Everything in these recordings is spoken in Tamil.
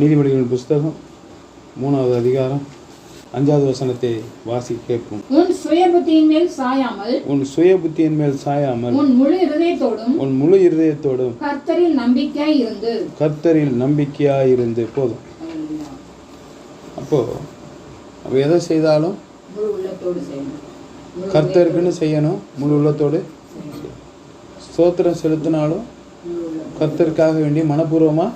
நீதிமொழிகளின் புஸ்தகம் மூணாவது அதிகாரம் அஞ்சாவது வசனத்தை வாசி கேட்போம். உன் சுய புத்தியின் மேல் சாயாமல் உன் சுய புத்தியின் மேல் சாயாமல் உன் முழு இருதயத்தோடும் உன் முழு இருதயத்தோடும் கர்த்தரில் நம்பிக்கை இருந்து. கர்த்தரில் நம்பிக்கையாயிருந்து போதும். அப்போ அப்போ எதை செய்தாலும் முழு உள்ளத்தோடு செய்யணும். முழு கர்த்தருக்குன்னு செய்யணும். முழு உள்ளத்தோடு ஸ்தோத்திரம் செலுத்தினாலும் கர்த்தருக்காக வேண்டி மனப்பூர்வமாக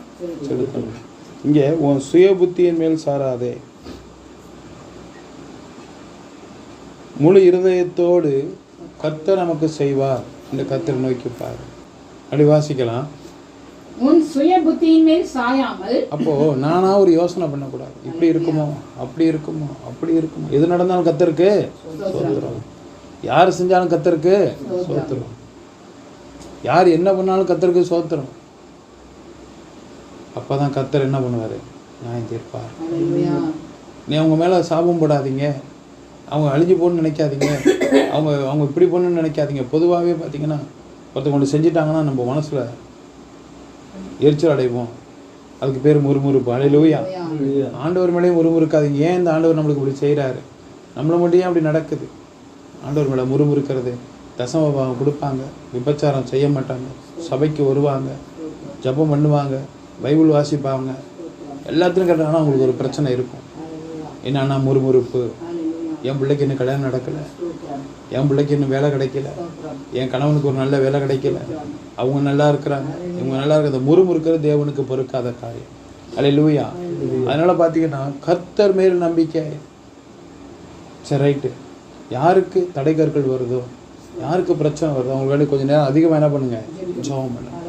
செலுத்தணும். இங்கே உன் சுய புத்தியின் மேல் சாராதே. முழு இருதயத்தோடு கர்த்தர் நமக்கு செய்வார். இந்த கர்த்தர் நோக்கி பாரு. அப்படி வாசிக்கலாம். உன் சுய புத்தியின் மேல் சாயாமல் அப்போ நானா ஒரு யோசனை பண்ணக்கூடாது. இப்படி இருக்குமோ? அப்படி இருக்குமோ? அப்படி இருக்குமோ? எது நடந்தாலும் கத்தருக்கு சோத்திரம். யார் செஞ்சாலும் கத்தருக்கு சோத்திரம். யார் என்ன பண்ணாலும் கத்தருக்கு சோத்திரம் அப்பதான் கத்தர் என்ன பண்ணுவாரு? நியாயம் தீர்ப்பார். நீ அவங்க மேல சாபம் போடாதீங்க. அவங்க அழிஞ்சு போகணும்னு நினைக்காதீங்க. அவங்க அவங்க இப்படி போகணும்னு நினைக்காதீங்க. பொதுவாகவே பார்த்தீங்கன்னா ஒருத்தவங்க ஒன்று செஞ்சிட்டாங்கன்னா நம்ம மனசுல எரிச்சல் அடைவோம். அதுக்கு பேர் முறுமுறுப்பு. அலையிலூயா ஆண்டவர் மேலேயும் முறுமுறுக்காதீங்க. ஏன் இந்த ஆண்டவர் நம்மளுக்கு இப்படி செய்கிறாரு நம்மளை மட்டும் ஏன் அப்படி நடக்குது? ஆண்டவர் மேலே முறுமுறுக்கிறது. தசமபாகம் கொடுப்பாங்க. விபச்சாரம் செய்ய மாட்டாங்க. சபைக்கு வருவாங்க. ஜெபம் பண்ணுவாங்க. பைபிள் வாசிப்பாங்க. எல்லாத்துலையும் கேட்டாங்கன்னா அவங்களுக்கு ஒரு பிரச்சனை இருக்கும். என்னன்னா முறுமுறுப்பு. என் பிள்ளைக்கு இன்னும் கல்யாணம் நடக்கலை. என் பிள்ளைக்கு இன்னும் வேலை கிடைக்கல. என் கணவனுக்கு ஒரு நல்ல வேலை கிடைக்கல. அவங்க நல்லா இருக்கிறாங்க. இவங்க நல்லா இருக்கிறது முறுமுறுக்கிறது தேவனுக்கு பொறுக்காத காரியம். அல்ல லூயா அதனால் பார்த்தீங்கன்னா கர்த்தர் மேல் நம்பிக்கை. சரி ரைட்டு யாருக்கு தடைக்கற்கள் வருதோ யாருக்கு பிரச்சனை வருதோ அவங்க வேண்டி கொஞ்சம் நேரம் அதிகமாக என்ன பண்ணுங்க? ஜெபம் பண்ணுங்க.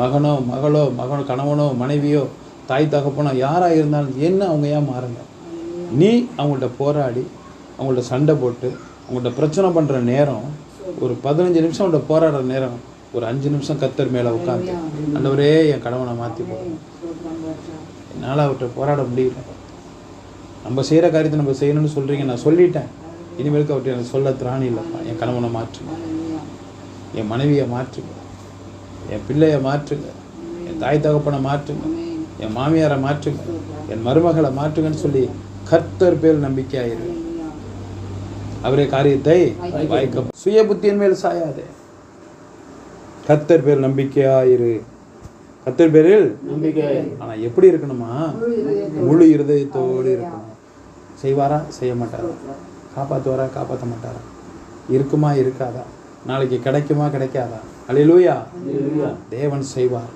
மகனோ மகளோ மகனோ கணவனோ மனைவியோ தாய் தகப்பனோ யாராக இருந்தாலும் என்ன அவங்க ஏன் மாறுங்க? நீ அவங்கள்ட்ட போராடி அவங்கள்ட்ட சண்டை போட்டு அவங்கள்ட்ட பிரச்சனை பண்ணுற நேரம் ஒரு பதினஞ்சு நிமிஷம் அவங்கள்ட்ட போராடுற நேரம் ஒரு அஞ்சு நிமிஷம் கத்தர் மேலே உட்காந்து ஆண்டவரே என் கணவனை மாற்றி போடணும். என்னால் அவர்கிட்ட போராட முடியல. நம்ம செய்கிற காரியத்தை நம்ம செய்யணும்னு சொல்கிறீங்க நான் சொல்லிட்டேன். இனிமேலுக்கு அவர்கிட்ட எனக்கு சொல்ல திராணி இல்லைப்பா என் கணவனை மாற்றுங்க. என் மனைவியை மாற்றுங்க. என் பிள்ளையை மாற்றுங்க. என் தாய் தகப்பனை மாற்றுங்க. என் மாமியாரை மாற்றுங்க. என் மருமகளை மாற்றுங்கன்னு சொல்லி கர்த்தர் பேர் நம்பிக்கையாயிரு. அவரே காரியத்தை வாய்க்க சுய புத்தியின் மேல் சாயாதே. கர்த்தர் பேர் நம்பிக்கையாயிரு. கர்த்தர் பேரில் நம்பிக்கை ஆனா எப்படி இருக்கணுமா. முழு இருதயத்தோடு இருக்கணும். செய்வாரா? செய்ய மாட்டாரா? காப்பாற்றுவாரா காப்பாற்ற மாட்டாரா? இருக்குமா? இருக்காதா? நாளைக்கு கிடைக்குமா? கிடைக்காதா? அல்லேலூயா தேவன் செய்வார்.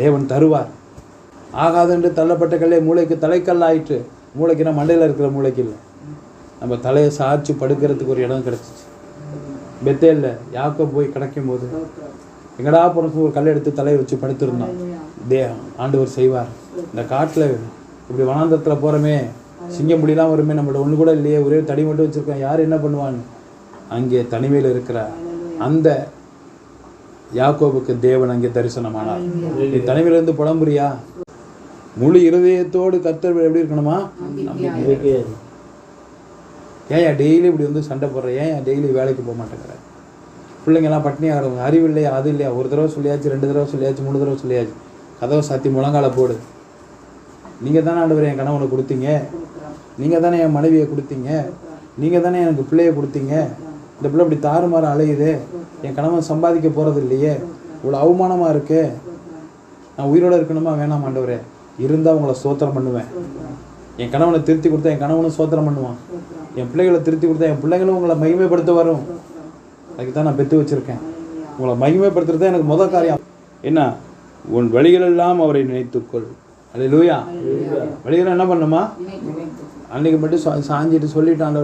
தேவன் தருவார். ஆகாதென்று தள்ளப்பட்ட கல்லே மூளைக்கு தலைக்கல் ஆயிற்று. மூளைக்குன்னா மண்டையில் இருக்கிற மூளைக்கு இல்லை. நம்ம தலையை சாய்ச்சி படுக்கிறதுக்கு ஒரு இடம் கிடச்சிச்சு. பெத்தேல்ல யாக்கோ போய் கிடைக்கும் போது. எங்கடா பிறகு ஒரு கல் எடுத்து தலையை வச்சு படுத்திருந்தான். தே ஆண்டவர் செய்வார். இந்த காட்டில் இப்படி வனாந்தரத்தில் போகிறோமே சிங்கம் புலிலாம் வருமே நம்மளோட ஒன்று கூட இல்லையே. ஒரே தடி மட்டும் வச்சுருக்கோம் யார் என்ன பண்ணுவான்னு? அங்கே தனிமையில் இருக்கிற அந்த யாக்கோபுக்கு தேவன் அங்கே தரிசனமானார். நீ தனிமையில இருந்து புலம்புறியா? முழு இருதயத்தோடு கர்த்தர் எப்படி இருக்கணுமா. ஏன் டெய்லி இப்படி வந்து சண்டை போடுற? ஏன் டெய்லி வேலைக்கு போக மாட்டேங்கிற? பிள்ளைங்கெல்லாம் பட்னியாக கிடக்குங்க அறிவு இல்லையா அது இல்லையா? ஒரு தடவை சொல்லியாச்சு ரெண்டு தடவை சொல்லியாச்சு மூணு தடவை சொல்லியாச்சு. கதவை சாத்தி முழங்கால போடு. நீங்கள் தானே ஆண்டவர் என் கணவனை கொடுத்தீங்க. நீங்கள் தானே என் மனைவியை கொடுத்தீங்க. நீங்கள் தானே எனக்கு பிள்ளைய கொடுத்தீங்க. இந்த பிள்ளை இப்படி தாறுமாறு அலையுது. என் கணவன் சம்பாதிக்க போகிறது இல்லையே. இவ்வளோ அவமானமாக இருக்கு. நான் உயிரோடு இருக்கணுமா? வேணாம் ஆண்டவரே. இருந்தால் உங்களை சோத்திரம் பண்ணுவேன். என் கணவனை திருத்தி கொடுத்தா என் கணவனும் சோத்திரம் பண்ணுவான். என் பிள்ளைகளை திருத்தி கொடுத்தா என் பிள்ளைங்களும் உங்களை மகிமைப்படுத்த வரும். அதுக்கு தான் நான் பெற்று வச்சுருக்கேன். உங்களை மகிமைப்படுத்துறது தான் எனக்கு முதல் காரியம். என்ன? உன் வழிகளெல்லாம் அவரை நினைத்துக்கொள். அல்ல லூயா வழிகளை என்ன பண்ணுமா? அன்னைக்கு மட்டும் சா சாஞ்சிட்டு சொல்லிட்டான்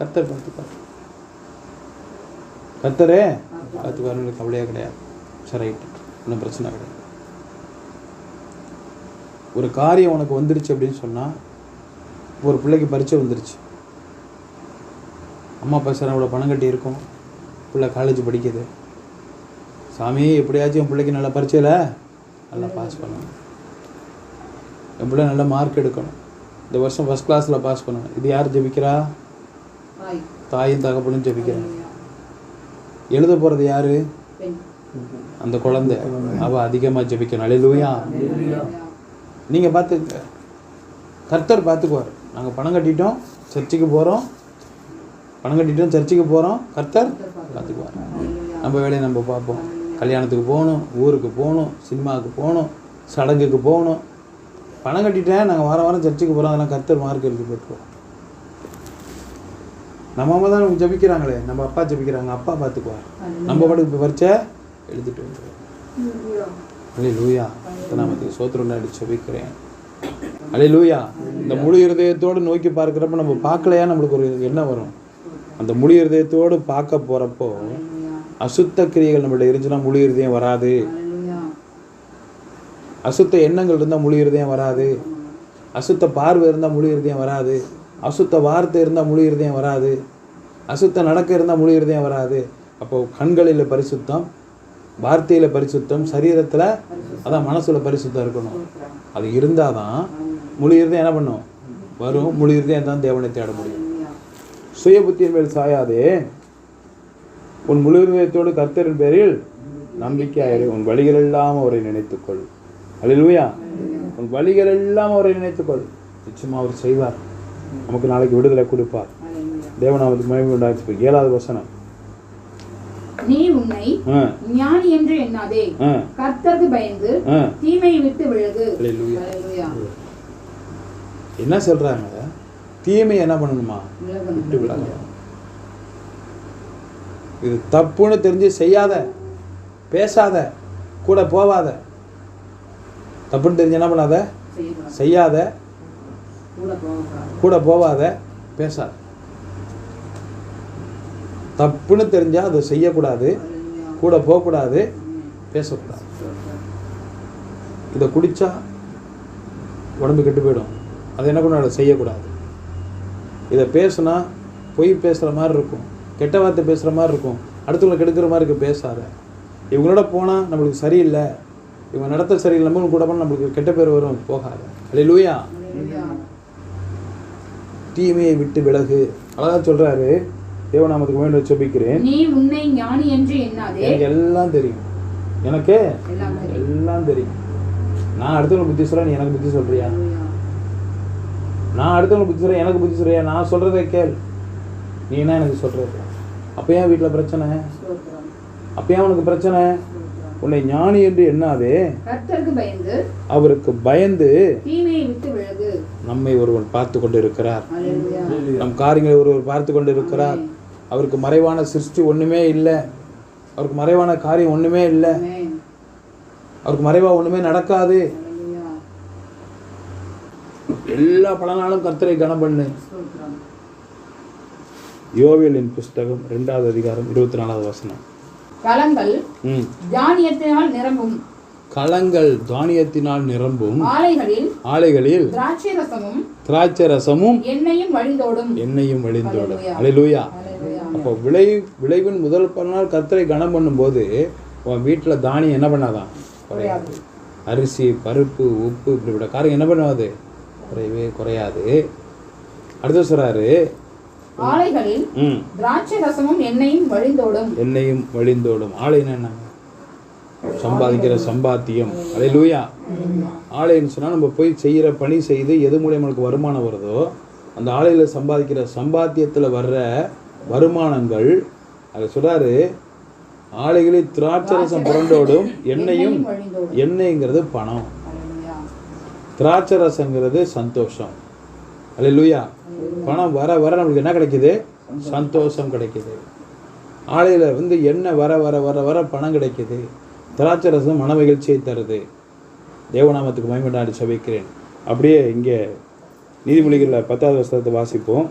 கத்தர் பார்த்துப்பார். கத்தரே பார்த்துக்காரு கவலையாக கிடையாது. சரி ரைட்டு. ஒன்றும் பிரச்சனை கிடையாது. ஒரு காரியம் உனக்கு வந்துருச்சு அப்படின்னு சொன்னால் ஒரு பிள்ளைக்கு பரீட்சை வந்துருச்சு. அம்மா அப்பா சார் அவ்வளோ பணம் கட்டி இருக்கும். பிள்ளை காலேஜ் படிக்குது. சாமி எப்படியாச்சும் என் பிள்ளைக்கு நல்ல பரீட்சையில் நல்லா பாஸ் பண்ணணும். என் பிள்ளை நல்ல மார்க் எடுக்கணும். இந்த வருஷம் ஃபஸ்ட் கிளாஸில் பாஸ் பண்ணணும். இது யார் ஜெபிக்கிறா? தாய். தாயும் தகப்பனும் ஜெபிக்கிறா அல்லேலூயா. எழுத போகிறது யாரு. அந்த குழந்தை. அவ அதிகமாக ஜெபிக்கணும். அல்லேலூயா. நீங்கள் பார்த்துக்க கர்த்தர் பார்த்துக்குவார். நாங்கள் பணம் கட்டிட்டோம் சர்ச்சுக்கு போகிறோம் பணம் கட்டிட்டோம் சர்ச்சுக்கு போகிறோம் கர்த்தர் பார்த்துக்குவார். நம்ம வேலையை நம்ம பார்ப்போம். கல்யாணத்துக்கு போகணும் ஊருக்கு போகணும் சினிமாவுக்கு போகணும் சடங்குக்கு போகணும். பணம் கட்டிட்டேன் நாங்கள் வாரம் வாரம் சர்ச்சுக்கு போகிறோம் அதெல்லாம் கர்த்தர் மார்க் எழுதி போட்டுருவோம் நம்ம அம்மா தான் ஜபிக்கிறாங்களே. நம்ம அப்பா ஜபிக்கிறாங்க. அப்பா பார்த்துக்குவார். நம்ம பாட்டுக்கு பறிச்ச எழுதிட்டு வந்துடுவோம் அலே லூயா நாமத்துக்கு சோத்திரம் அடிச்சு ஜபிக்கிறேன். அலே லூயா இந்த முழு இருதயத்தோடு நோக்கி பார்க்குறப்ப நம்ம பார்க்கலையா? நம்மளுக்கு ஒரு எண்ணம் வரும். அந்த முழு இருதயத்தோடு பார்க்க போகிறப்போ அசுத்த கிரியைகள் நம்மள்ட்ட இருந்துச்சுன்னா முழு இருதயம் வராது. அசுத்த எண்ணங்கள் இருந்தால் முழு இருதயம் வராது. அசுத்த பார்வை இருந்தால் முழு இருதயம் வராது. அசுத்த வார்த்தை இருந்தால் முழு இருதயம் வராது. அசுத்த நடக்க இருந்தால் முழு இருதயம் வராது. அப்போ கண்களில் பரிசுத்தம் வார்த்தையில் பரிசுத்தம் சரீரத்தில் அதான் மனசில் பரிசுத்தம் இருக்கணும். அது இருந்தால் தான் முழு இருதயம் என்ன பண்ணும்? வரும். முழு இருதயம் தான் தேவனை தேட முடியும். சுய புத்தியின் மேல் சாயாதே. உன் முழு இருதயத்தோடு கர்த்தரின் பேரில் நம்பிக்கையாயிரு. உன் வழிகள் எல்லாம் அவரை நினைத்துக்கொள். அல்லேலூயா உன் வழிகள் எல்லாம் அவரை நினைத்துக்கொள். நிச்சயமாக அவர் செய்வார். நமக்கு நாளைக்கு விடுதலை கொடுப்பார் தேவனாவது மகிமை உண்டாச்சு ஏழாவது வசனம். நீ உன்னை ஞானி என்று எண்ணாதே. கர்த்தருக்கு பயந்து தீமையை விட்டு விலகு. என்ன சொல்றாங்க? தீமை என்ன பண்ணணுமா. விட்டு விலகணும். இது தப்புன்னு தெரிஞ்சு செய்யாத பேசாத கூட போவாத தப்புன்னு தெரிஞ்சு என்ன பண்ணாத. செய்யாத கூட போவாத பேசாத. தப்புன்னு தெரிஞ்சா அதை செய்யக்கூடாது. கூட போகக்கூடாது. பேசக்கூடாது. இதை குடிச்சா உடம்பு கெட்டு போயிடும். அதை என்ன பண்ண செய்யக்கூடாது. இதை பேசுனா பொய் பேசுகிற மாதிரி இருக்கும். கெட்ட வார்த்தை பேசுகிற மாதிரி இருக்கும். அடுத்தவங்களை கெடுக்கிற மாதிரி இருக்கு பேசாத. இவங்களோட போனால் நம்மளுக்கு சரியில்லை. இவங்க நடத்த சரியில்லை நம்ம கூட போனால் நம்மளுக்கு கெட்ட பேர் வரும் போகாத. அல்ல லூயா. தீமையை விட்டு விலகு. அழகா சொல்றாரு. தேவநாமத்துக்கு வேண்டும் செபிக்கிறேன் நீ உன்னை ஞானி என்று எண்ணாதே. எனக்கு எல்லாம் தெரியும். எனக்கு எல்லாம் தெரியும். நான் அடுத்தவங்க புத்தி சொல்றேன் நீ எனக்கு புத்தி சொல்றியா. நான் அடுத்தவங்க புத்தி சொல்றேன் எனக்கு புத்தி சொல்றியா? நான் சொல்றதை கேள். நீ என்ன எனக்கு சொல்றது? அப்போ ஏன் வீட்டில் பிரச்சனை. அப்போ ஏன் உனக்கு பிரச்சனை. உன்னை ஞானி என்று எண்ணாதே. அவருக்கு பயந்து தீமையை விட்டு விலகு. நம்மை ஒருவன் பார்த்து கொண்டு இருக்கிறார். நம் காரியங்களை ஒருவர் பார்த்து கொண்டு இருக்கிறார் அவருக்கு மறைவான சிருஷ்டி ஒண்ணுமே இல்லை. அவருக்கு மறைவான காரியம் ஒண்ணுமே இல்லை. ஆமென். அவருக்கு மறைவா ஒண்ணுமே நடக்காது. எல்லா பலனாலும் கர்த்தரை கனம் பண்ணு. ஸ்தோத்திரம். யோவேலின் புஸ்தகம் ரெண்டாவது அதிகாரம் இருபத்தி நாலாவது வசனம். களங்கள் ம். தானியத்தினால் நிரம்பும். களங்கள் தானியத்தினால் நிரம்பும் ஆலைகளில் ஆலைகளில் திராட்சை ரசமும் திராட்சை ரசமும் எண்ணெயும் வழிந்தோடும். எண்ணெயும் வழிந்தோடும். அலையிலூயா. அப்போ விளை விளைவின் முதல் பலனால் கர்த்தரை கனம் பண்ணும்போது உன் வீட்டில் தானியம் என்ன பண்ணாதான்? குறையாது. அரிசி பருப்பு உப்பு இப்படிப்பட்ட காரியம் என்ன பண்ணாது குறையவே குறையாது. அடுத்து சொல்றாரு. ஆலைகளில் திராட்சை ரசமும் எண்ணெயும் வழிந்தோடும். எண்ணெயும் வழிந்தோடும். ஆலைன்னா என்ன? சம்பாதிக்கிற சம்பாத்தியம். அலையிலூயா. ஆலைன்னு சொன்னால் நம்ம போய் செய்கிற பணி செய்து எது மூலியம் வருமானம் வருதோ அந்த ஆலையில் சம்பாதிக்கிற சம்பாத்தியத்தில் வர்ற வருமானங்கள் அதை சொல்றாரு ஆலைகளில் திராட்சரசம் புரண்டோடும் எண்ணெயும் எண்ணெய்ங்கிறது பணம். அல்லேலூயா. திராட்சை ரசங்கிறது சந்தோஷம். அல்லேலூயா பணம் வர வர நம்மளுக்கு என்ன கிடைக்குது? சந்தோஷம் கிடைக்குது. ஆலையில் வந்து எண்ணெய் வர வர வர வர பணம் கிடைக்குது. திராட்சை ரசம் மன மகிழ்ச்சியை தருது. தேவநாமத்துக்கு மயமண்டாடி சபிக்கிறேன். அப்படியே இங்கே நீதிமொழிகளில் பத்தாவது வருஷத்தை வாசிப்போம்.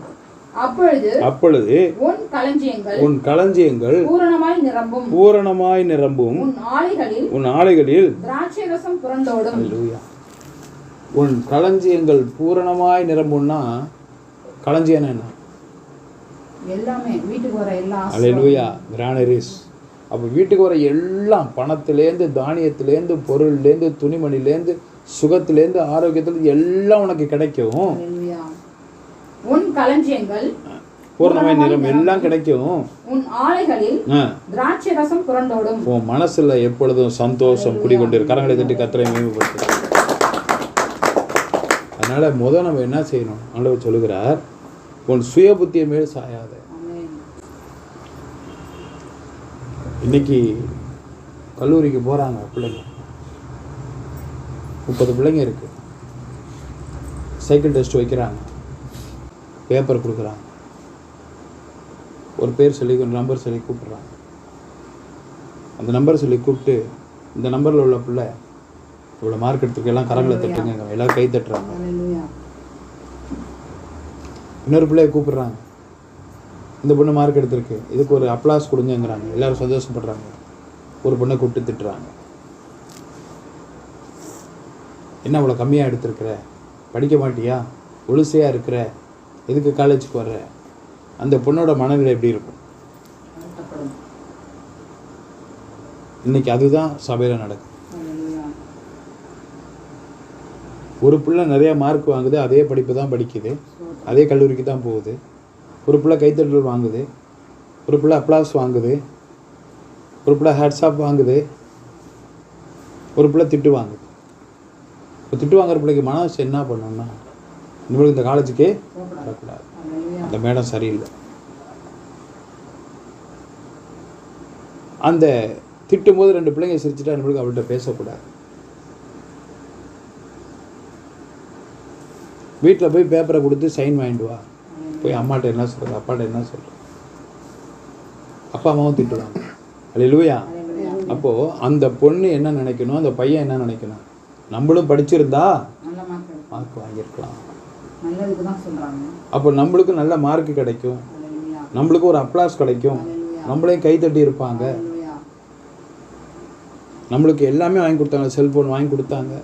அப்பொழுது அப்பொழுது உன் களஞ்சியங்கள் உன் களஞ்சியங்கள் பூரணமாய் நிரம்பும். பூரணமாய் நிரம்பும். உன் ஆலைகளில் உன் ஆலைகளில் திராட்சை ரசம் புரண்டோடும். அல்லேலூயா உன் களஞ்சியங்கள் பூரணமாய் நிரம்பும்னா களஞ்சியம் என்ன? எல்லாமே வீட்டுக்கு வர எல்லா. அலையலூயா கிரானரிஸ் அப்போ வீட்டுக்கு வர எல்லாம் பணத்துலேருந்து தானியத்துலேருந்து பொருள்லேருந்து துணிமணிலேருந்து சுகத்துலேருந்து ஆரோக்கியத்துலேருந்து எல்லாம் உனக்கு கிடைக்கும். உன் களஞ்சியங்கள் பூரணமாய் நிறம் எல்லாம் கிடைக்கும். உன் ஆலைகளில் ஆ. திராட்சை ரசம் புரண்டோடும். உன் மனசுல எப்பொழுதும் சந்தோஷம் குடிகொண்டு கரங்களை தட்டி கத்திரை மேம்படுத்து அதனால் முத நம்ம என்ன செய்யணும்? ஆண்டவர் சொல்லுகிறார் உன் சுய புத்தியை மேல் சாயாத. இன்னைக்கு கல்லூரிக்கு போகிறாங்க பிள்ளைங்க. முப்பது பிள்ளைங்க இருக்கு. சைக்கிள் டெஸ்ட் வைக்கிறாங்க. பேப்பர் கொடுக்குறாங்க. ஒரு பேர் சொல்லி ஒரு நம்பர் சொல்லி கூப்பிடுறாங்க. அந்த நம்பர் சொல்லி கூப்பிட்டு இந்த நம்பரில் உள்ள பிள்ளை இவ்வளோ மார்க் எடுத்துருக்கு எல்லாம் கரங்களை தட்டுங்க. எல்லாரும் கை தட்டுறாங்க. இன்னொரு பிள்ளைய கூப்பிடுறாங்க. இந்த பொண்ணு மார்க் எடுத்திருக்கு. இதுக்கு ஒரு அப்ளாஸ் கொடுங்கங்கிறாங்க. எல்லாரும் சந்தோஷப்படுறாங்க. ஒரு பொண்ணை கூப்பிட்டு திட்டுறாங்க. என்ன அவ்வளோ கம்மியாக எடுத்திருக்கிற? படிக்க மாட்டியா? ஒழுசையாக இருக்கிற? எதுக்கு காலேஜுக்கு வர்ற? அந்த பொண்ணோட மனநிலை எப்படி இருக்கும்? இன்னைக்கு அதுதான் சபையில் நடக்கும் ஒரு பிள்ளை நிறையா மார்க் வாங்குது அதே படிப்பு தான் படிக்குது அதே கல்லூரிக்கு தான் போகுது. ஒரு பிள்ளை கைத்தட்டல் வாங்குது ஒரு பிள்ளை அப்ளாஸ் வாங்குது ஒரு பிள்ளை ஹேட்ஸாப் வாங்குது ஒரு பிள்ளை திட்டு வாங்குது. இப்போ திட்டு வாங்குற பிள்ளைக்கு மனசு என்ன பண்ணணும்னா இனிமேல் இந்த காலேஜுக்கே வரக்கூடாது. அந்த மேடம் சரியில்லை. அந்த திட்டும்போது ரெண்டு பிள்ளைங்க சிரிச்சுட்டா நம்மளுக்கு அவள்கிட்ட பேசக்கூடாது. வீட்டில் போய் பேப்பரை கொடுத்து சைன் வாங்கிட்டு வா. போய் அம்மாட்ட என்ன சொல்கிறது அப்பாட்ட என்ன சொல்கிறது அப்பா அம்மாவும் திட்டுவாங்க. அல்லையா ஹalleluya. அப்போது அந்த பொண்ணு என்ன நினைக்கணும்? அந்த பையன் என்ன நினைக்கணும்? நம்மளும் படிச்சிருந்தா மார்க் வாங்கியிருக்கலாம். அப்போ நம்மளுக்கு நல்ல மார்க் கிடைக்கும். நம்மளுக்கு ஒரு அப்ளாஸ் கிடைக்கும். நம்மளையும் கை தட்டி இருப்பாங்க. நம்மளுக்கு எல்லாமே வாங்கி கொடுத்தாங்க. செல்ஃபோன் வாங்கி கொடுத்தாங்க.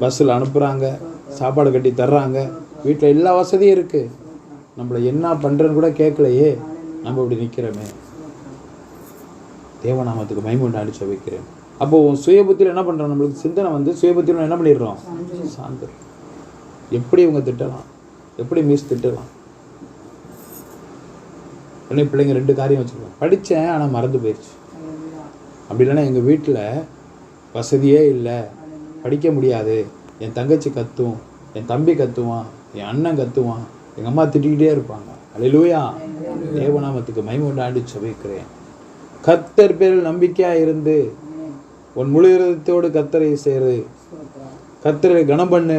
பஸ்ஸில் அனுப்புகிறாங்க சாப்பாடு கட்டி தர்றாங்க. வீட்டில் எல்லா வசதியும் இருக்குது நம்மளை என்ன பண்ணுறேன்னு கூட கேட்கலையே நம்ம இப்படி நிற்கிறோமே தேவநாமத்துக்கு மைமுண்டாடி வைக்கிறேன். அப்போது உன் சுயபுத்தியில் என்ன பண்ணுறோம் நம்மளுக்கு சிந்தனை வந்து சுயபுத்தியில் என்ன பண்ணிடுறோம்? சார்ந்துடும் எப்படி இவங்க திட்டலாம்? எப்படி மிஸ் திட்டலாம்? உடனே பிள்ளைங்க ரெண்டு காரியம் வச்சுருக்கோம் படித்தேன் ஆனால் மறந்து போயிடுச்சு அப்படி இல்லைன்னா எங்கள் வீட்டில் வசதியே இல்லை. படிக்க முடியாது. என் தங்கச்சி கத்தும் என் தம்பி கத்துவான் என் அண்ணன் கத்துவான். எங்கள் அம்மா திட்டிக்கிட்டே இருப்பாங்க. அலையிலூயா தேவநாமத்துக்கு மைமுண்டாண்டு சபிக்கிறேன் கத்தர் பேரில் நம்பிக்கையாக இருந்து உன் முழு இருதத்தோடு கத்தரை சேரு கத்தரை கனம் பண்ணு.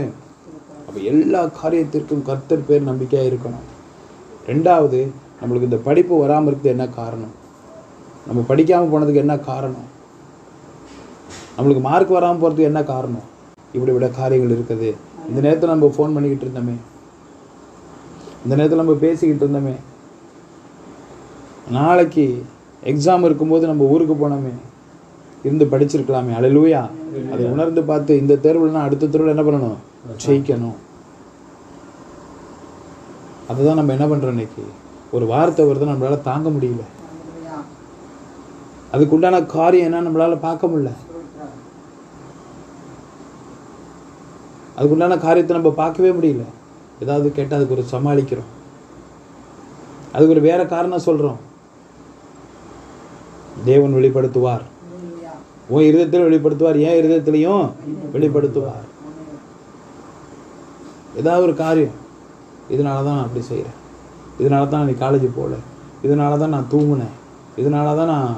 அப்போ எல்லா காரியத்திற்கும் கர்த்தர் பேர் நம்பிக்கையாக இருக்கணும். ரெண்டாவது நம்மளுக்கு இந்த படிப்பு வராமல் இருக்கிறது என்ன காரணம்? நம்ம படிக்காமல் போனதுக்கு என்ன காரணம்? நம்மளுக்கு மார்க் வராமல் போகிறதுக்கு என்ன காரணம்? இப்படி விட காரியங்கள் இருக்குது. இந்த நேரத்தில் நம்ம ஃபோன் பண்ணிக்கிட்டு இருந்தோமே. இந்த நேரத்தில் நம்ம பேசிக்கிட்டு இருந்தோமே. நாளைக்கு எக்ஸாம் இருக்கும்போது நம்ம ஊருக்கு போனோமே. இருந்து படிச்சிருக்கலாமே. அலையிலூயா. அதை உணர்ந்து பார்த்து இந்த தேர்வுலனா அடுத்த தேர்வில் என்ன பண்ணணும்? ஜெயிக்கணும். அதுதான் நம்ம என்ன பண்ணுறோம் இன்னைக்கு? ஒரு வார்த்தை வருது நம்மளால தாங்க முடியல. அதுக்குண்டான காரியம் என்ன நம்மளால பார்க்க முடியல. அதுக்குண்டான காரியத்தை நம்ம பார்க்கவே முடியல. ஏதாவது கேட்டால் அதுக்கு ஒரு சமாளிக்கிறோம். அதுக்கு ஒரு வேற காரணம் சொல்கிறோம் தேவன் வெளிப்படுத்துவார். உன் இருதயத்தில் வெளிப்படுத்துவார் ஏன் இருதயத்திலையும் வெளிப்படுத்துவார். ஏதாவது ஒரு காரியம். இதனால தான் நான் அப்படி செய்கிறேன் இதனால தான் நான் காலேஜ் போகல இதனால தான் நான் தூங்குனேன். இதனால தான் நான்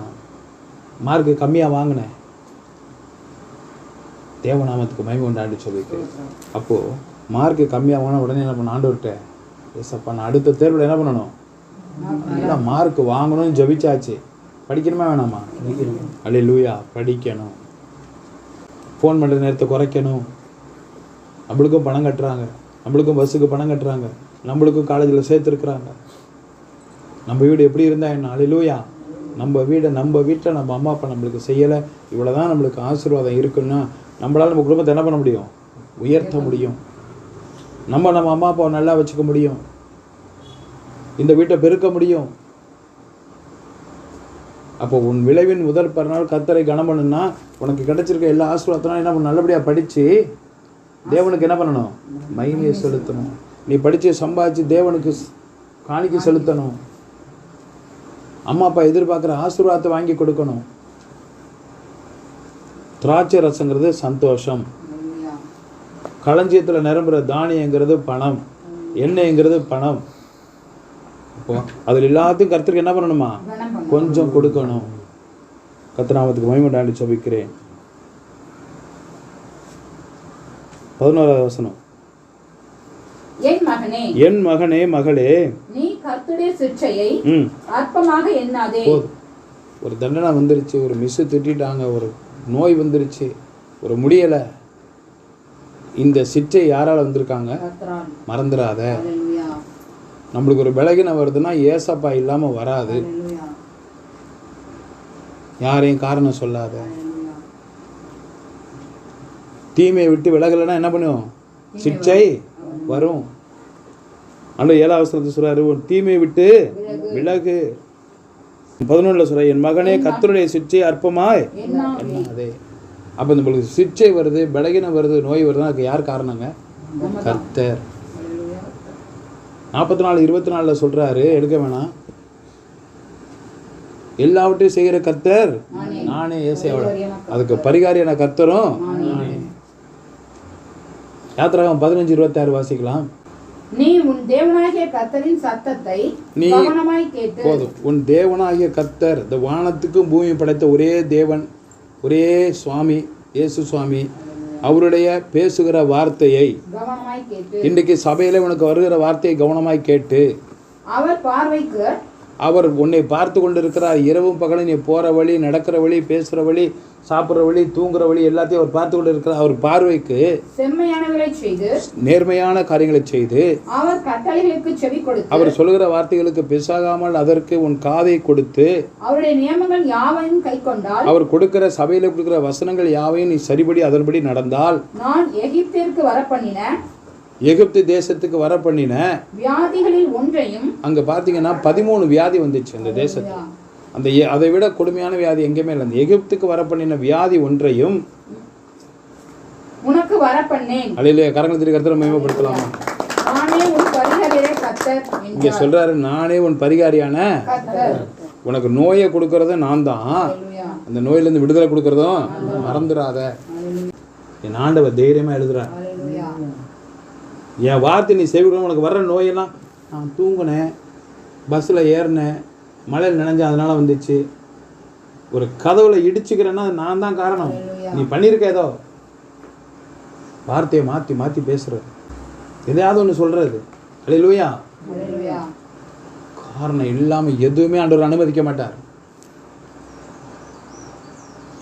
மார்க்கு கம்மியாக வாங்கினேன். தேவநாமத்துக்கு மகிமை உண்டாண்டு சொல்லியிருக்கிறேன் அப்போது மார்க்கு கம்மியாக உடனே என்ன பண்ண ஆண்டவர்கிட்ட ஏசப்பா நான் அடுத்த தேர்வில் என்ன பண்ணணும்? நல்லா மார்க் வாங்கணும்னு ஜபிச்சாச்சு. படிக்கணுமா வேணாமா? அல்ல லூயா படிக்கணும். ஃபோன் பண்ணுற நேரத்தை குறைக்கணும். நம்மளுக்கும் பணம் கட்டுறாங்க. நம்மளுக்கும் பஸ்ஸுக்கு பணம் கட்டுறாங்க. நம்மளுக்கும் காலேஜில் சேர்த்துருக்குறாங்க. நம்ம வீடு எப்படி இருந்தா என்ன? அழிலூயா நம்ம வீடை நம்ம வீட்டில் நம்ம அம்மா அப்பா நம்மளுக்கு செய்யலை. இவ்வளோ தான் நம்மளுக்கு ஆசீர்வாதம் இருக்குன்னா நம்மளால் நம்ம குடும்பத்தை என்ன பண்ண முடியும்? உயர்த்த முடியும். நம்ம நம்ம அம்மா அப்பாவை நல்லா வச்சுக்க முடியும். இந்த வீட்டை பெருக்க முடியும். அப்போ உன் விளைவின் முதல் பிறநாள் கத்தரை கனம் பண்ணுன்னா உனக்கு கிடைச்சிருக்க எல்லா ஆசீர்வாதத்தினாலும் என்ன பண்ணணும் நல்லபடியாக படித்து தேவனுக்கு என்ன பண்ணணும்? மகிமையை செலுத்தணும். நீ படித்து சம்பாதிச்சு தேவனுக்கு காணிக்க காணிக்கை செலுத்தணும். அம்மா அப்பா எதிர்பார்க்குற ஆசீர்வாதத்தை வாங்கி கொடுக்கணும். திராட்சை ரசங்கிறது சந்தோஷம். களஞ்சியத்தில் நிரம்புற தானியங்கிறது பணம். எண்ணெய்ங்கிறது பணம். இப்போ அதில் எல்லாத்தையும் கருத்துக்கு என்ன பண்ணணுமா. கொஞ்சம் கொடுக்கணும். கத்தநாமத்துக்கு மகிமண்டாண்டி சபிக்கிறேன் பதினோராவது வசனம். என் மகனே என் மகனே மகளே. நீ கர்த்தருடைய சிற்றையை ம். அற்பமாக எண்ணாதே. ஒரு தண்டனை வந்துருச்சு ஒரு மிஸ்ஸு திட்டாங்க ஒரு நோய் வந்துருச்சு ஒரு முடியலை. இந்த சிற்றை யாரால் வந்திருக்காங்க? மறந்துடாத நம்மளுக்கு ஒரு பலகீனம் வருதுன்னா ஏசப்பா இல்லாமல் வராது. யாரையும் காரணம் சொல்லாத. தீமையை விட்டு விலகலைன்னா என்ன பண்ணுவோம்? சிற்றை வரும். அந்த ஏழாவது அவசரத்தை சொல்றாரு உன் தீமையை விட்டு விலகு. பதினொன்றில் சொல்ற என் மகனே கர்த்தருடைய சிற்றை அற்பமாய் எண்ணாதே அப்போ நம்மளுக்கு சிற்றை வருது பலகீனம் வருது நோய் வருதுன்னா அதுக்கு யார் காரணங்க? கர்த்தர். நாற்பத்தி நாலு இருபத்தி நாலில் சொல்றாரு எடுக்க வேணாம். எல்லாவற்றையும் செய்கிற கர்த்தர் நானே. ஏசையோட அதுக்கு பரிகாரியான கர்த்தரும் யாத்திராகம் பதினஞ்சு இருபத்தாறு வாசிக்கலாம். நீ உன் தேவனாகிய கர்த்தரின் சத்தத்தை நீ- போதும். உன் தேவனாகிய கர்த்தர் இந்த வானத்துக்கும் பூமி படைத்த ஒரே தேவன். ஒரே சுவாமி இயேசு சுவாமி அவருடைய பேசுகிற வார்த்தையை இன்றைக்கு சபையில உனக்கு வருகிற வார்த்தையை கவனமாய் கேட்டு அவர் பார்வைக்கு அவர் உன்னை பார்த்து கொண்டிருக்கிறார். இரவும் பகலும் நீ போகிற வழி நடக்கிற வழி பேசுகிற வழி சாப்பிட்ற வழி தூங்குற வழி எல்லாத்தையும் அவர் பார்த்து கொண்டு இருக்கிறார் அவர் பார்வைக்கு செம்மையானவர்களை செய்து நேர்மையான காரியங்களை செய்து அவர் கட்டளைகளுக்கு செவி கொடுத்து அவர் சொல்லுகிற வார்த்தைகளுக்கு பிசாகாமல் அதற்கு உன் காதை கொடுத்து அவருடைய நியமங்கள் யாவையும் கைக்கொண்டால் அவர் கொடுக்கிற சபையில் கொடுக்கிற வசனங்கள் யாவையும் நீ சரிபடி அதன்படி நடந்தால் நான் எகிப்திற்கு வரப்பண்ணின எகிப்து தேசத்துக்கு வர பண்ணின வியாதிகளில் ஒன்றையும் அங்கே பார்த்தீங்கன்னா பதிமூணு வியாதி வந்துச்சு அந்த தேசத்தில். அந்த அதை விட கொடுமையான வியாதி எங்கேயுமே இல்லை. அந்த எகிப்துக்கு வர பண்ணின வியாதி ஒன்றையும் உனக்கு வரப்பண்ணேன். அலையிலே கரங்கள் திரு கருத்தில் கத்தர் இங்கே. சொல்றாரு நானே உன் பரிகாரியான உனக்கு நோயை கொடுக்கறதும் நான் தான். அந்த நோயிலேருந்து விடுதலை கொடுக்கறதும் மறந்துடாத. என் ஆண்டவர் தைரியமாக எழுதுறார். என் வார்த்தை நீ செய்விக்கணும் உனக்கு வர்ற நோயெல்லாம் நான் தூங்கினேன் பஸ்ஸில் ஏறினேன் மழையில் நினைஞ்சேன் அதனால வந்துச்சு. ஒரு கதவுல இடிச்சுக்கிறேன்னா நான் தான் காரணம். நீ பண்ணியிருக்க ஏதோ? வார்த்தையை மாற்றி மாற்றி பேசுறது. எதையாவது ஒன்று சொல்கிறது ஹalleluya. காரணம் இல்லாமல் எதுவுமே ஆண்டவர் அனுமதிக்க மாட்டார்.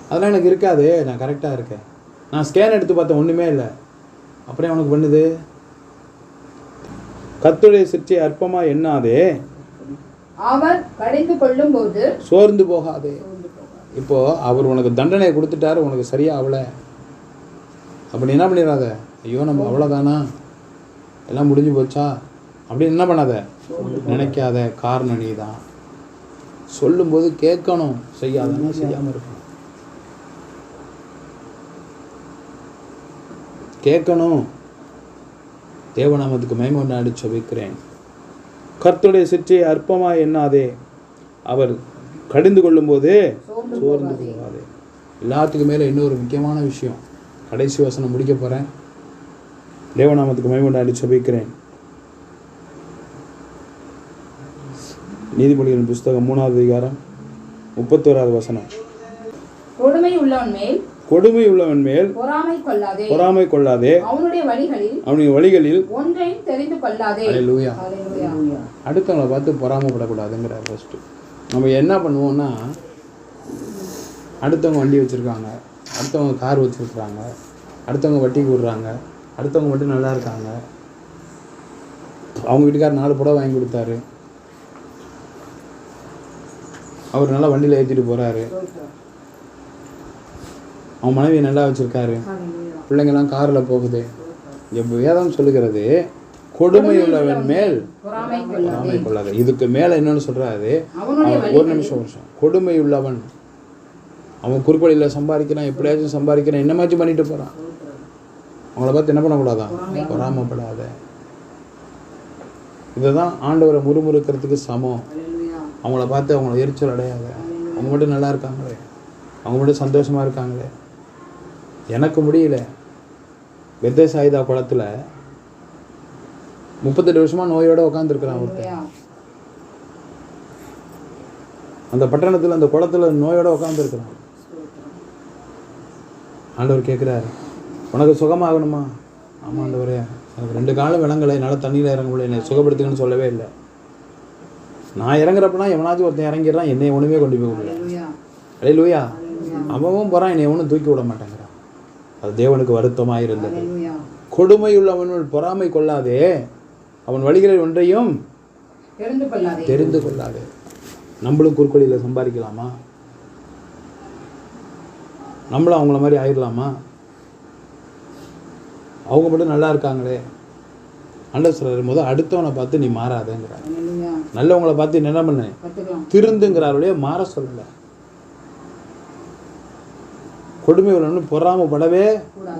அதெல்லாம் எனக்கு இருக்காது. நான் கரெக்டாக இருக்கேன். நான் ஸ்கேன் எடுத்து பார்த்தேன் ஒன்றுமே இல்லை. அப்புறம் உனக்கு பண்ணுது. கத்துடைய சிற்றை அற்பமாக எண்ணாதே. அவர் கடிந்து கொள்ளும்போது சோர்ந்து போகாதே. இப்போ அவர் உனக்கு தண்டனையை கொடுத்துட்டாரு உனக்கு சரியா ஆகலை அப்ப நீ என்ன பண்ணிடாத? ஐயோ நம்ம அவ்வளோதானா எல்லாம் முடிஞ்சு போச்சா? அப்படின்னு என்ன பண்ணாத? நினைக்காத காரணம் நீ தான் சொல்லும்போது கேட்கணும். செய்யாதன்னா செய்யாமல் இருக்கணும் கேட்கணும். தேவநாமத்துக்கு மைமொண்டாடி வைக்கிறேன். கர்த்தருடைய சிற்றையை அற்பமாக எண்ணாதே. அவர் கடிந்து கொள்ளும்போது சோர்ந்து போகாதே. எல்லாத்துக்கும் மேலே இன்னொரு முக்கியமான விஷயம். கடைசி வசனம் முடிக்க போகிறேன் தேவநாமத்துக்கு மைமொண்டாடி வைக்கிறேன். நீதிமொழிகளின் புஸ்தகம் மூணாவது அதிகாரம் முப்பத்தோராவது வசனம். கொடுமை உள்ளவன் மேல் கொடுமை உள்ளவன் மேல் பொறாமை கொள்ளாதே. பொறாமை கொள்ளாதே. அவனுடைய வழிகளில் அவனுடைய வழிகளில் ஒன்றையும் தெரிந்து கொள்ளாதே. அடுத்தவங்களை பார்த்து பொறாமப்படக்கூடாதுங்கிற ஃபஸ்ட்டு நம்ம என்ன பண்ணுவோம்னா அடுத்தவங்க வண்டி வச்சுருக்காங்க அடுத்தவங்க கார் வச்சுருக்குறாங்க அடுத்தவங்க வட்டிக்கு விடுறாங்க அடுத்தவங்க மட்டும் நல்லா இருக்காங்க. அவங்க வீட்டுக்கார் நாலு புடவை வாங்கி கொடுத்தாரு. அவர் நல்லா வண்டியில் ஏற்றிட்டு போகிறாரு அவன் மனைவி நல்லா வச்சுருக்காரு. பிள்ளைங்கெல்லாம் காரில் போகுது. இங்கே வேதம் சொல்லுகிறது கொடுமை உள்ளவன் மேல் பொறாமை கொள்ளாதே இதுக்கு மேலே என்னன்னு சொல்கிறாரு ஒரு நிமிஷம் ஒரு நிமிஷம். கொடுமை உள்ளவன் அவன் குறுக்கோடியில் சம்பாதிக்கிறான் எப்படியாச்சும் சம்பாதிக்கிறான் என்னமாச்சும் பண்ணிட்டு போகிறான் அவங்கள பார்த்து என்ன பண்ணக்கூடாதான் பொறாமப்படாத. இதுதான் ஆண்டவரை முறுமுறுக்கிறதுக்கு சமம். அவங்கள பார்த்து அவங்கள எரிச்சல் அடையாத. அவங்க மட்டும் நல்லா இருக்காங்களே. அவங்க மட்டும் சந்தோஷமாக இருக்காங்களே. எனக்கு முடியல. பெத்த சாயுதா குளத்துல முப்பத்தெட்டு வருஷமா நோயோட உட்காந்துருக்கிறான் ஒருத்தன். அந்த பட்டணத்துல அந்த குளத்துல நோயோட உட்காந்துருக்கிறான் ஆண்டவர் கேட்குறாரு உனக்கு சுகமாகணுமா? ஆமாம் ஆண்டவரே. எனக்கு ரெண்டு காலம் விலங்கலை என்னால் தண்ணியில் இறங்க முடியல. என்னை சுகப்படுத்துங்கன்னு சொல்லவே இல்லை. நான் இறங்குறப்பனா எவனாச்சும் ஒருத்தன் இறங்கிடுறான். என்னை ஒன்றுமே கொண்டு போய் விடல ஹalleluya. அலே லூயா அவன் போகிறான் என்னை ஒன்றும் தூக்கி விட மாட்டேங்கிறான். அது தேவனுக்கு வருத்தமாக இருந்தது. கொடுமையுள்ளவனுள் பொறாமை கொள்ளாதே. அவன் வழிகளில் ஒன்றையும் தெரிந்து கொள்ளாதே. நம்மளும் குறுக்கோளியில் சம்பாதிக்கலாமா? நம்மளும் அவங்கள மாதிரி ஆயிடலாமா அவங்க மட்டும் நல்லா இருக்காங்களே. அண்டர் சொல்றாரு முதல் அடுத்தவனை பார்த்து நீ மாறாதேங்கிறார். நல்லவங்களை பார்த்து என்ன பண்ணு? திருந்துங்கிறாருடைய மாற சொல்லல. கொடுமை உள்ளவனு பொறாமப்படவே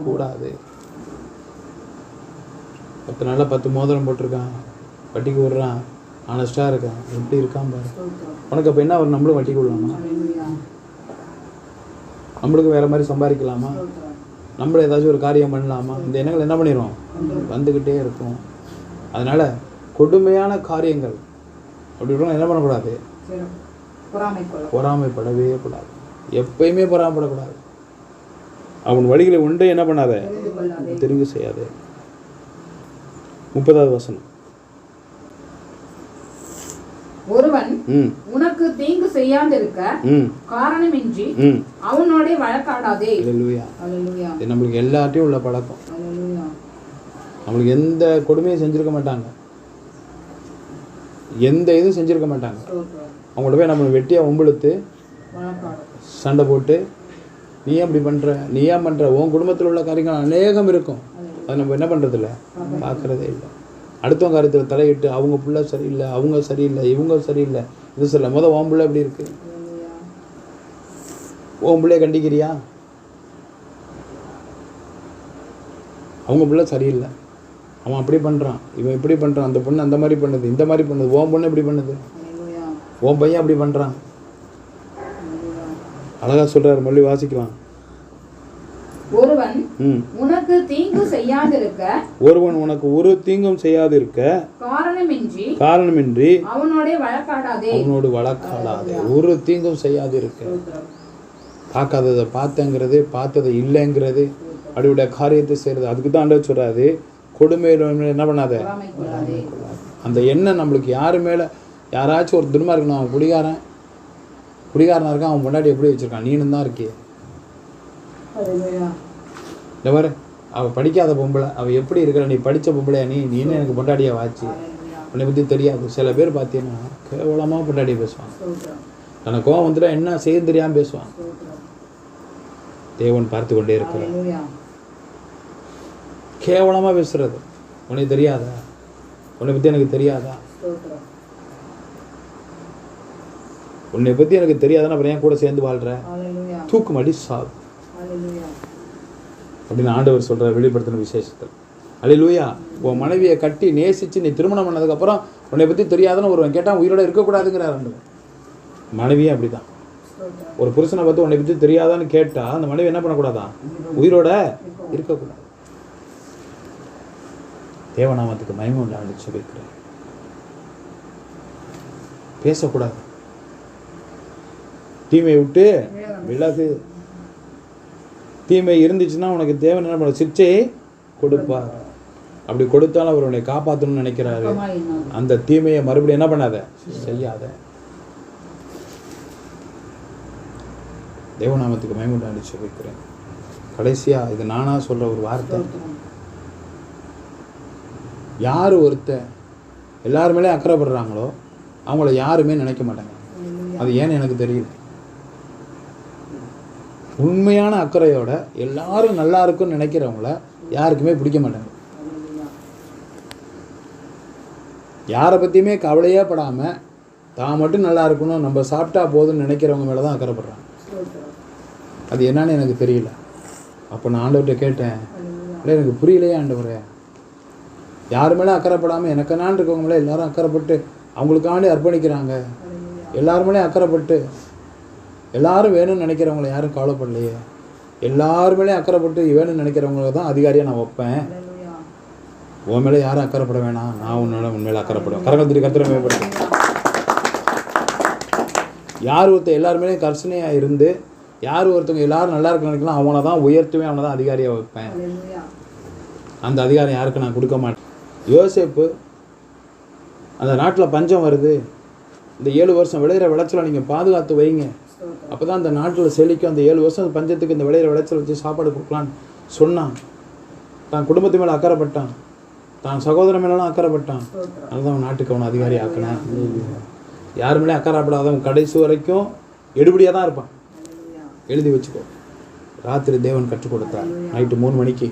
கூடாது. பத்து நாளில் பத்து மோதிரம் போட்டிருக்கான். வட்டிக்கு விடுறான் ஆனஸ்டாக இருக்கான். எப்படி இருக்கான் பாரு. உனக்கு அப்போ என்ன அவர் நம்மளும் வட்டிக்கு விடலாமா ஹalleluya நம்மளுக்கு வேற மாதிரி சம்பாதிக்கலாமா? நம்மளும் ஏதாச்சும் ஒரு காரியம் பண்ணலாமா? இந்த எண்ணங்கள் என்ன பண்ணிடும் வந்துக்கிட்டே இருக்கும். அதனால கொடுமையான காரியங்கள். அப்படி என்ன பண்ணக்கூடாது? பொறாமைப்படவே கூடாது. எப்பயுமே பொறாமைப்படக்கூடாது. அவன் வழிகளை ஒன்றை என்ன பண்ணாத? தெரிந்து செய்யாதே. முப்பதாவது வசனம். ஒருவன் ம். உனக்கு தீங்கு செய்யாதிருக்க காரணமின்றி அவனோட வழக்காடாதே. இது நம்மளுக்கு எல்லார்ட்டையும் உள்ள பழக்கம். நம்மளுக்கு எந்த கொடுமையும் செஞ்சிருக்க மாட்டாங்க. எந்த இதுவும் செஞ்சிருக்க மாட்டாங்க. அவங்கள்ட்ட போய் நம்ம வெட்டியாக வழக்காடு. சண்டை போட்டு நீ ஏன் இப்படி பண்ணுற நீ ஏன் பண்ணுற உன் குடும்பத்தில் உள்ள காரியங்கள் அநேகம் இருக்கும். அது நம்ம என்ன பண்ணுறதில்ல பார்க்குறதே இல்லை. அடுத்தவங்க காரியத்தில் தலையிட்டு அவங்க புள்ள சரியில்லை அவங்க சரியில்லை இவங்க சரியில்லை. இது சரியில்லை முத உன் புள்ள எப்படி இருக்கு? உன் பிள்ளைய கண்டிக்கிறியா? அவங்க பிள்ளை சரியில்லை. அவன் அப்படி பண்ணுறான் இவன் இப்படி பண்ணுறான் அந்த பொண்ணு அந்த மாதிரி பண்ணுது இந்த மாதிரி பண்ணுது. உன் பொண்ணு இப்படி பண்ணுது? உன் பையன் அப்படி பண்ணுறான் அழகா சொல்றாரு மல்லி வாசிக்கலாம். ஒருவன் உனக்கு தீங்கு செய்யாதிருக்க ஒருவன் உனக்கு ஒரு தீங்கும் செய்யாது இருக்க காரணமின்றி காரணமின்றி அவனோட வழக்காடாதே. அவனோடு வழக்காடாதே. ஒரு தீங்கும் செய்யாது இருக்க ஸ்தோத்திரம் பார்க்காததை பார்த்தங்கிறது பார்த்ததை இல்லைங்கிறது அப்படியோட காரியத்தை செய்கிறது அதுக்கு தான் ஆண்டவர் சொல்றாரு கொடுமையில் என்ன பண்ணாத? அந்த எண்ணம் நம்மளுக்கு யாரு மேலே யாராச்சும் ஒரு துர்மா இருக்கணும் அவன் குடிகாரன் குடிகாரனா இருக்கான் அவன் முன்னாடி எப்படி வச்சிருக்கான்? நீனும் தான் இருக்கியே இந்த பாரு அவள் படிக்காத பொம்பளை அவள் எப்படி இருக்கிற நீ படித்த பொம்பளையா நீ நீனு எனக்கு பொண்டாடியா வாச்சு உன்னை பற்றி தெரியாது. சில பேர் பார்த்தீங்கன்னா கேவலமாக பொண்டாடி பேசுவாங்க. ஸ்தோத்திரம் தனக்கு கோவம் வந்துட்டா என்ன செய்ய தெரியாமல் பேசுவான் தேவன் பார்த்து கொண்டே இருக்கிறார். கேவலமாக பேசுறது. உனக்கு தெரியாதா? உன்னை பற்றி எனக்கு தெரியாதா ஸ்தோத்திரம் உன்னை பற்றி எனக்கு தெரியாதான்னு அப்புறம் ஏன் கூட சேர்ந்து வாழ்ற? ஹalleluya. தூக்கு மாடி சாவு. அப்படின்னு ஆண்டவர் சொல்கிறார் வெளிப்படுத்தின விசேஷத்தில் அல்லேலூயா உன் மனைவியை கட்டி நேசித்து நீ திருமணம் பண்ணதுக்கப்புறம் உன்னை பற்றி தெரியாதுன்னு ஒருவன் கேட்டால் உயிரோட இருக்கக்கூடாதுங்கிறார் ஆண்டவர். மனைவியே அப்படிதான். ஒரு புருஷனை பார்த்து உன்னை பற்றி தெரியாதான்னு கேட்டால் அந்த மனைவி என்ன பண்ணக்கூடாதான் உயிரோட இருக்கக்கூடாது. தேவநாமத்துக்கு மயமம் உண்டாண்டு சொல்லியிருக்கிறேன் பேசக்கூடாது. தீமையை விட்டு விலகு. தீமை இருந்துச்சுன்னா உனக்கு தேவன் என்ன பண்ண சிக்ஷையை கொடுப்பார். அப்படி கொடுத்தாலும் அவர் உன்னை காப்பாற்றணும்னு நினைக்கிறாரு. அந்த தீமையை மறுபடியும் என்ன பண்ணாத? செய்யாத. தேவநாமத்துக்கு மயமுண்டாண்டு சொல்லிக்கிறேன் கடைசியா இது நானா சொல்ற ஒரு வார்த்தை. யார் ஒருத்தன் எல்லார் மேலேயும் அக்கறைப்படுறாங்களோ அவங்கள யாருமே நினைக்க மாட்டாங்க. அது ஏன்னு எனக்கு தெரியுது உண்மையான அக்கறையோட எல்லாரும் நல்லா இருக்கும்னு நினைக்கிறவங்கள யாருக்குமே பிடிக்க மாட்டாங்க. யாரை பற்றியுமே கவலையே படாமல் தான் மட்டும் நல்லா இருக்கணும் நம்ம சாப்பிட்டா போதும்னு நினைக்கிறவங்க மேலே தான் அக்கறைப்படுறாங்க அது என்னன்னு எனக்கு தெரியல. அப்போ நான் ஆண்டவர்கிட்ட கேட்டேன் இல்லை எனக்கு புரியலையே ஆண்டவரே. யார் மேலே அக்கறைப்படாமல் எனக்கு நான் இருக்கவங்க மேலே எல்லாரும் அக்கறைப்பட்டு அவங்களுக்காண்டி அர்ப்பணிக்கிறாங்க. ஹalleluya எல்லார் மேலேயும் அக்கறைப்பட்டு எல்லாரும் வேணும்னு நினைக்கிறவங்கள யாரும் கவலைப்படலையே எல்லார் மேலேயும் அக்கறைப்பட்டு வேணும்னு நினைக்கிறவங்களுக்கு தான் அதிகாரியாக நான் வைப்பேன். உன் மேலே யாரும் அக்கறைப்பட வேணாம். நான் உன்னோட உன் மேலே அக்கறைப்படுவேன். கரங்கள் திரு கத்திர மேம்படுத்து. யார் ஒருத்தர் எல்லாருமே கர்சனையாக இருந்து யார் ஒருத்தவங்க எல்லாரும் நல்லா இருக்கு நினைக்கலாம் அவனை தான் உயர்த்துவேன் அவனை தான் அதிகாரியாக வைப்பேன். அந்த அதிகாரம் யாருக்கும் நான் கொடுக்க மாட்டேன். யோசேப்பு அந்த நாட்டில் பஞ்சம் வருது. இந்த ஏழு வருஷம் விளையிற விளைச்சலை நீங்கள் பாதுகாத்து வைங்க. அப்போ தான் அந்த நாட்டில் செழிக்கும் அந்த ஏழு வருஷம் அந்த பஞ்சத்துக்கு இந்த விளையிற விளைச்சல் வச்சு சாப்பாடு கொடுக்கலான்னு சொன்னான். தான் குடும்பத்து மேலே அக்கறைப்பட்டான். தான் சகோதரன் மேலாம் அக்கறைப்பட்டான். அதுதான் அவன் நாட்டுக்கு அவனை அதிகாரி ஆக்கினேன் யார் மேலேயும் அக்கறைப்படாதவன் கடைசி வரைக்கும் எடுபடியாக தான் இருப்பான். எழுதி வச்சுக்கோ. ராத்திரி தேவன் கற்றுக் கொடுத்தார். நைட்டு மூணு மணிக்கு.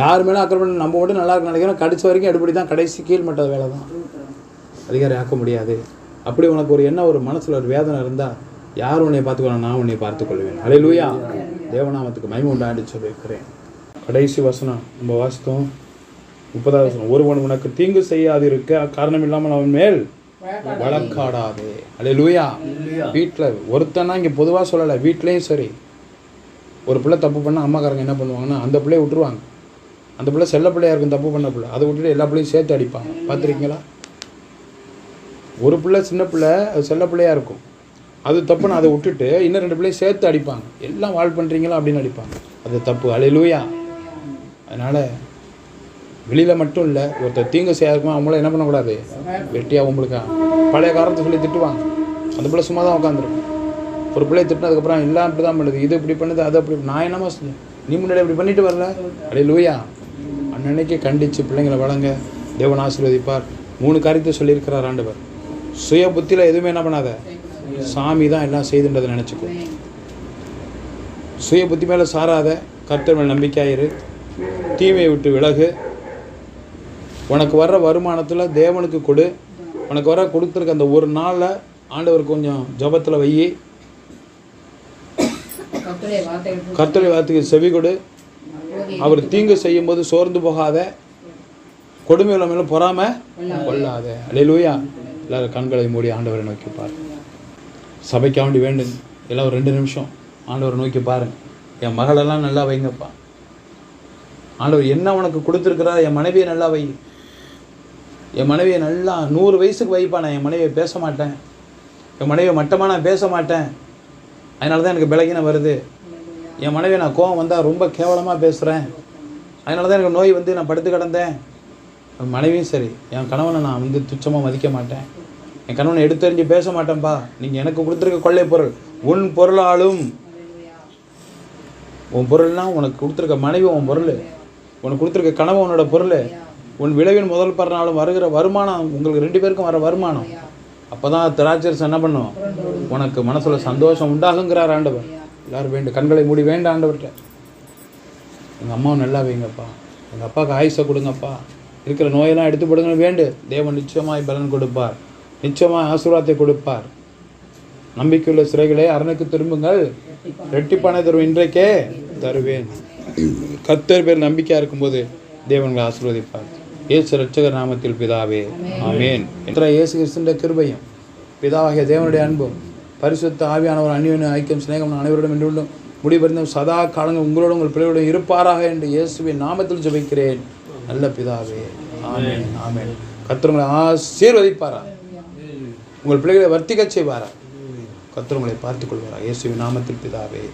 யார் மேலே அக்கறைப்பட நம்ம மட்டும் நல்லா இருக்கு நினைக்கிறோம். கடைசி வரைக்கும் எடுபடி தான் கடைசி கீழ்மட்ட வேலை தான் அதிகாரி ஆக்க முடியாது. அப்படி உனக்கு ஒரு என்ன ஒரு மனசில் ஒரு வேதனை இருந்தால் யார் உன்னை பார்த்துக்கணும்? நான் உன்னை பார்த்துக்கொள்வேன். அலையிலூயா தேவநாமத்துக்கு மகிமை உண்டாண்டு சொல்லியிருக்கிறேன் கடைசி வசனம். நம்ம வாசித்தோம். முப்பதாவது வசனம். ஒருவன் உனக்கு தீங்கு செய்யாதிருக்க காரணம் இல்லாமல் அவன் மேல் வழக்காடாதே. அலையிலூயா வீட்டில் ஒருத்தனா இங்கே பொதுவாக சொல்லலை வீட்லேயும் சரி. ஒரு பிள்ளை தப்பு பண்ணால் அம்மாக்காரங்க என்ன பண்ணுவாங்கன்னா அந்த பிள்ளைய விட்டுருவாங்க. அந்த பிள்ளை செல்ல பிள்ளையா இருக்கும் தப்பு பண்ண பிள்ளை. அதை விட்டுட்டு எல்லா பிள்ளையும் சேர்த்து அடிப்பாங்க. பார்த்துருக்கீங்களா? ஒரு பிள்ளை சின்ன பிள்ளை அது செல்ல பிள்ளையாக இருக்கும். அது தப்புன்னு அதை விட்டுட்டு இன்னும் ரெண்டு பிள்ளையும் சேர்த்து அடிப்பாங்க. எல்லாம் வாழ் பண்ணுறீங்களா அப்படின்னு அடிப்பாங்க. அது தப்பு. அலையிலூயா அதனால் வெளியில் மட்டும் இல்லை ஒருத்தர் தீங்கு செய்யாதுமா அவங்கள என்ன பண்ணக்கூடாது? வெட்டியாக உங்களுக்கா? பழைய காரணத்தை சொல்லி திட்டுவாங்க. அந்த பிள்ளை சும்மா தான் உட்காந்துருக்கும். ஒரு பிள்ளையை திட்டினதுக்கப்புறம் எல்லாம் இப்படி தான் பண்ணுது. இது இப்படி பண்ணுது அது அப்படி நான் என்னமா நீ முன்னாடி இப்படி பண்ணிட்டு வரல? அடே லூயா அன்னன்னைக்கு கண்டித்து பிள்ளைங்களை வழங்க தேவன் ஆசீர்வதிப்பார். மூணு காரியத்தை சொல்லியிருக்கிறார் ஆண்டவர். சுய புத்தியில் எதுவுமே என்ன பண்ணாத? சாமி தான் எல்லாம் செய்துன்றதை நினச்சிக்கோ. சுய புத்தி மேலே சாராத கர்த்தர் மேல் நம்பிக்கையாயிரு தீமையை விட்டு விலகு. உனக்கு வர்ற வருமானத்தில் தேவனுக்கு கொடு. உனக்கு வர கொடுத்துருக்க அந்த ஒரு நாளில் ஆண்டவர் கொஞ்சம் ஜபத்தில் வை. கர்த்தருடைய வார்த்தைகள் கர்த்தரை வார்த்தைக்கு செவி கொடு. அவர் தீங்கு செய்யும்போது சோர்ந்து போகாத. கொடுமையுள்ள மேலே பொறாம கொள்ளாத. அலையிலூயா. எல்லாரும் கண்களை மூடி ஆண்டவரை நோக்கி பாருங்கள் சபைக்கு வேண்டி வேண்டும். எல்லாம் ஒரு ரெண்டு நிமிஷம். ஆண்டவரை நோக்கி பாருங்கள் என் மகளெல்லாம் நல்லா வைங்கப்பா. ஆண்டவர் என்ன உனக்கு கொடுத்துருக்குறா என் மனைவியை நல்லா வை. என் மனைவியை நல்லா நூறு வயசுக்கு வைப்பா. நான் என் மனைவியை பேச மாட்டேன். என் மனைவியை மட்டமாக நான் பேச மாட்டேன். அதனால தான் எனக்கு பலகீனம் வருது. என் மனைவி நான் கோவம் வந்தால் ரொம்ப கேவலமாக பேசுகிறேன் அதனால தான் எனக்கு நோய் வந்து நான் படுத்து கிடந்தேன். என் மனைவியும் சரி. என் கணவனை நான் வந்து துச்சமாக மதிக்க மாட்டேன். என் கணவனை எடுத்தறிஞ்சு பேச மாட்டேன்ப்பா நீங்கள் எனக்கு கொடுத்துருக்க கொள்ளை பொருள். உன் பொருளாலும். உன் பொருள்னா உனக்கு கொடுத்துருக்க மனைவி உன் பொருள். உனக்கு கொடுத்துருக்க கனவு உன்னோட பொருள். உன் விளைவின் முதல் பிறநாளும் வருகிற வருமானம் உங்களுக்கு ரெண்டு பேருக்கும் வர வருமானம். அப்போ தான் திராட்சரசு என்ன பண்ணும்? உனக்கு மனசில் சந்தோஷம் உண்டாகுங்கிறார் ஆண்டவர். எல்லாரும் வேண்டும் கண்களை மூடி வேண்டாம் ஆண்டவர்கிட்ட. எங்கள் அம்மாவை நல்லா வைங்கப்பா. எங்கள் அப்பாவுக்கு ஆயுசை கொடுங்கப்பா. இருக்கிற நோயெல்லாம் எடுத்து போடுங்கன்னு வேண்டு. தேவன் நிச்சயமாய் பலன் கொடுப்பார். நிச்சயமாக ஆசீர்வாதத்தை கொடுப்பார். நம்பிக்கையுள்ள சிறைகளே அரணுக்கு திரும்புங்கள். ரெட்டிப்பானை தருவேன் இன்றைக்கே தருவேன். கர்த்தர் பேர் நம்பிக்கையாக இருக்கும்போது தேவன்களை ஆசீர்வதிப்பார். இயேசு ரட்சகர் நாமத்தில் பிதாவே ஆமேன். என்ற இயேசு கிறிஸ்துன்ற கிருபையும் பிதாவாகிய தேவனுடைய அன்பும் பரிசுத்த ஆவியானவர் அந்நியன ஐக்கியம் சிநேகம் அனைவரிடம் என்று முடிவறிந்தும் சதா காலங்கள் உங்களோட உங்கள் பிள்ளையோட இருப்பாராக என்று இயேசுவின் நாமத்தில் ஜபிக்கிறேன். நல்ல பிதாவே ஆமேன் ஆமேன். கத்திரங்களை ஆசீர்வதிப்பாரா? உங்கள் பிள்ளைகளை வர்த்திக்கச் செய்வாரா கர்த்தர் உங்களை பார்த்துக் கொள்வாரா இயேசுவின் நாமத்தில் பிதாவே.